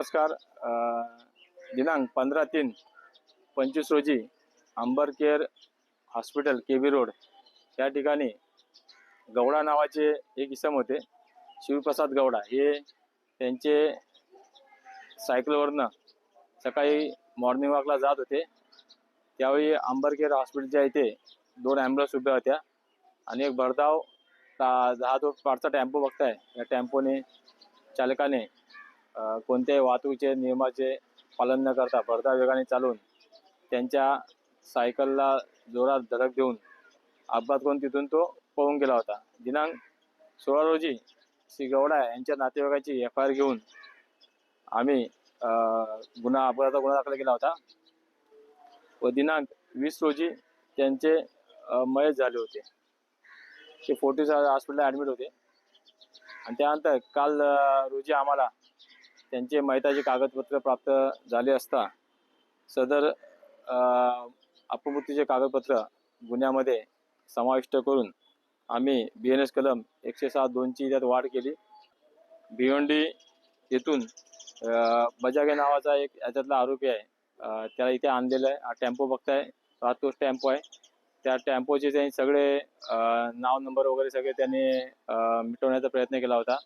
नमस्कार दिनांक पंधरा तीन पंचवीस रोजी Amber care hospital K B road या ठिकाणी गौडा नावाचे एक इसम होते शिवप्रसाद गौडा हे त्यांचे सायकलवरनं सकाळी मॉर्निंग वॉकला जात होते. त्यावेळी अंबर केअर हॉस्पिटलच्या इथे दोन ॲम्ब्युलन्स उभ्या होत्या आणि एक भरधाव दहा हा जो पाठचा टेम्पो बघताय या टेम्पोने चालकाने कोणत्याही वाहतुकीचे नियमाचे पालन न करता भरधाव वेगाने चालून त्यांच्या सायकलला जोरात धडक देऊन अपघात करून तिथून तो पळून गेला होता. दिनांक सोळा रोजी श्री गौडा यांच्या नातेवाईकाची एफ आय आर घेऊन आम्ही गुन्हा अपघाताचा गुन्हा दाखल केला होता व दिनांक वीस रोजी त्यांचे मयत झाले होते. ते फोर्टीस हॉस्पिटलला ॲडमिट होते. आणि त्यानंतर काल रोजी आम्हाला त्यांचे मैताचे कागदपत्र प्राप्त झाले असता सदर अपमृत्यूचे कागदपत्र गुन्ह्यामध्ये समाविष्ट करून आम्ही बी एन एस कलम एकशे सहा दोनची त्यात वाढ केली. भिवंडी येथून बजागे नावाचा एक याच्यातला आरोपी आहे. त्याला इथे आणलेलं आहे. हा टेम्पो बघताय. हा तोच टेम्पो आहे. त्या टेम्पोचे त्यांनी सगळे नाव नंबर वगैरे सगळे त्यांनी मिटवण्याचा प्रयत्न केला होता.